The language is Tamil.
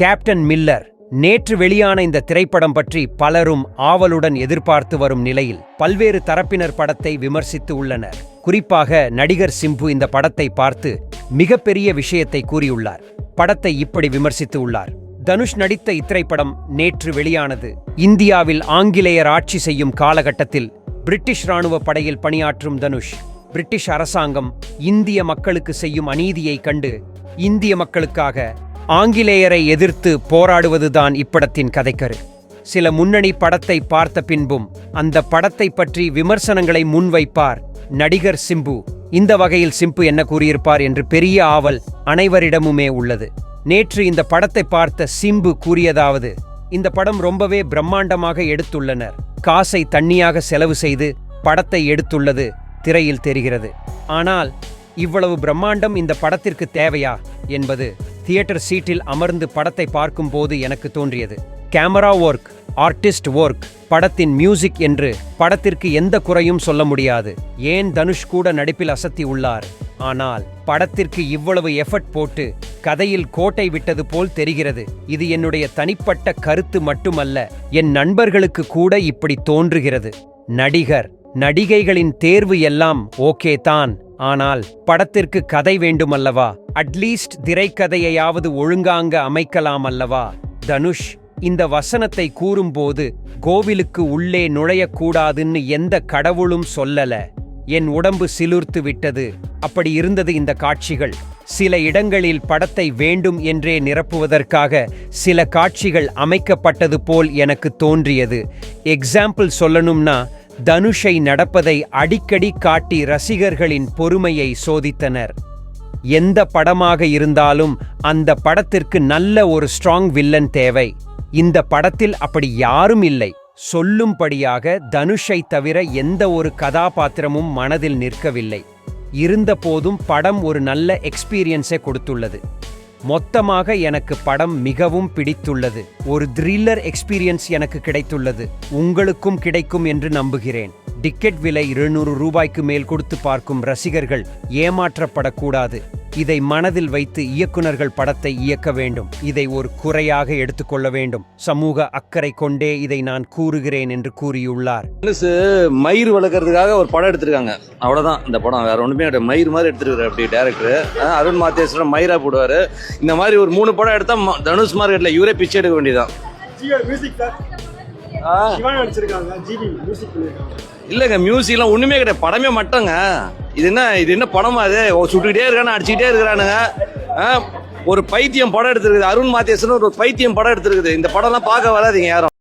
கேப்டன் மில்லர் நேற்று வெளியான இந்த திரைப்படம் பற்றி பலரும் ஆவலுடன் எதிர்பார்த்து வரும் நிலையில் பல்வேறு தரப்பினர் படத்தை விமர்சித்து உள்ளனர். குறிப்பாக நடிகர் சிம்பு இந்த படத்தை பார்த்து மிகப்பெரிய விஷயத்தை கூறியுள்ளார். படத்தை இப்படி விமர்சித்து உள்ளார். தனுஷ் நடித்த இத்திரைப்படம் நேற்று வெளியானது. இந்தியாவில் ஆங்கிலேயர் ஆட்சி செய்யும் காலகட்டத்தில் பிரிட்டிஷ் ராணுவ படையில் பணியாற்றும் தனுஷ் பிரிட்டிஷ் அரசாங்கம் இந்திய மக்களுக்கு செய்யும் அநீதியை கண்டு இந்திய மக்களுக்காக ஆங்கிலேயரை எதிர்த்து போராடுவதுதான் இப்படத்தின் கதைக்கரு. சில முன்னணி படத்தை பார்த்த பின்பும் அந்த படத்தை பற்றி விமர்சனங்களை முன்வைப்பார் நடிகர் சிம்பு. இந்த வகையில் சிம்பு என்ன கூறியிருப்பார் என்று பெரிய ஆவல் அனைவரிடமுமே உள்ளது. நேற்று இந்த படத்தை பார்த்த சிம்பு கூறியதாவது இந்த படம் ரொம்பவே பிரம்மாண்டமாக எடுத்துள்ளனர். காசை தண்ணியாக செலவு செய்து படத்தை எடுத்துள்ளது திரையில் தெரிகிறது. ஆனால் இவ்வளவு பிரம்மாண்டம் இந்த படத்திற்கு தேவையா என்பது தியேட்டர் சீட்டில் அமர்ந்து படத்தை பார்க்கும்போது எனக்கு தோன்றியது. கேமரா ஒர்க் ஆர்டிஸ்ட் ஒர்க் படத்தின் மியூசிக் என்று படத்திற்கு எந்த குறையும் சொல்ல முடியாது. ஏன் தனுஷ் கூட நடிப்பில் அசத்தி உள்ளார்? ஆனால் படத்திற்கு இவ்வளவு எஃபர்ட் போட்டு கதையில் கோட்டை விட்டது போல் தெரிகிறது. இது என்னுடைய தனிப்பட்ட கருத்து மட்டுமல்ல என் நண்பர்களுக்கு கூட இப்படி தோன்றுகிறது. நடிகர் நடிகைகளின் தேர்வு எல்லாம் ஓகே தான். ஆனால் படத்திற்கு கதை வேண்டுமல்லவா? அட்லீஸ்ட் திரைக்கதையையாவது ஒழுங்காங்க அமைக்கலாம் அல்லவா? தனுஷ் இந்த வசனத்தை கூறும்போது கோவிலுக்கு உள்ளே நுழையக்கூடாதுன்னு எந்த கடவுளும் சொல்லல. என் உடம்பு சிலிர்த்து விட்டது. அப்படி இருந்தது இந்த காட்சிகள். சில இடங்களில் படத்தை வேண்டும் என்றே நிரப்புவதற்காக சில காட்சிகள் அமைக்கப்பட்டது போல் எனக்கு தோன்றியது. எக்ஸாம்பிள் சொல்லணும்னா தனுஷை நடப்பதை அடிக்கடி காட்டி ரசிகர்களின் பொறுமையை சோதித்தனர். எந்த படமாக இருந்தாலும் அந்த படத்திற்கு நல்ல ஒரு ஸ்ட்ராங் வில்லன் தேவை. இந்த படத்தில் அப்படி யாரும் இல்லை. சொல்லும்படியாக தனுஷை தவிர எந்த ஒரு கதாபாத்திரமும் மனதில் நிற்கவில்லை. இருந்தபோதும் படம் ஒரு நல்ல எக்ஸ்பீரியன்ஸை கொடுத்துள்ளது. மொத்தமாக எனக்கு படம் மிகவும் பிடித்துள்ளது. ஒரு த்ரில்லர் எக்ஸ்பீரியன்ஸ் எனக்கு கிடைத்துள்ளது. உங்களுக்கும் கிடைக்கும் என்று நம்புகிறேன். டிக்கெட் விலை இருநூறு ரூபாய்க்கு மேல் கொடுத்து பார்க்கும் ரசிகர்கள் ஏமாற்றப்படக்கூடாது. இதை மனதில் வைத்து இயக்குனர்கள் படத்தை இயக்க வேண்டும். இதை ஒரு குறையாக எடுத்துக்கொள்ள வேண்டும். சமூக அக்கறை கொண்டே இதை நான் கூறுகிறேன் என்று கூறியுள்ளார். தனுசு மயிர் வளர்க்கறதுக்காக ஒரு படம் எடுத்திருக்காங்க. அவ்வளவுதான். இந்த படம் வேற ஒண்ணுமே மயிர் மாதிரி எடுத்துருக்காரு அப்படி டேரக்டர் அருண் மாத்தேஸ்வரன் மயிரா போடுவாரு. இந்த மாதிரி ஒரு மூணு படம் எடுத்தா ம- தனுஷ் மார்க்கெட்ல இவரே பிச்சை எடுக்க வேண்டியதான் இல்லைங்க மியூசிக்லாம் ஒன்றுமே கிடையாது. படமே மட்டுங்க இது என்ன இது என்ன படமா அது சுட்டுக்கிட்டே இருக்கானு அடிச்சுக்கிட்டே இருக்கிறானுங்க. ஆ, ஒரு பைத்தியம் படம் எடுத்திருக்குது. அருண் மாத்தேஸ்வரன் ஒரு பைத்தியம் படம் எடுத்திருக்குது. இந்த படம்லாம் பார்க்க வராதீங்க யாரும்.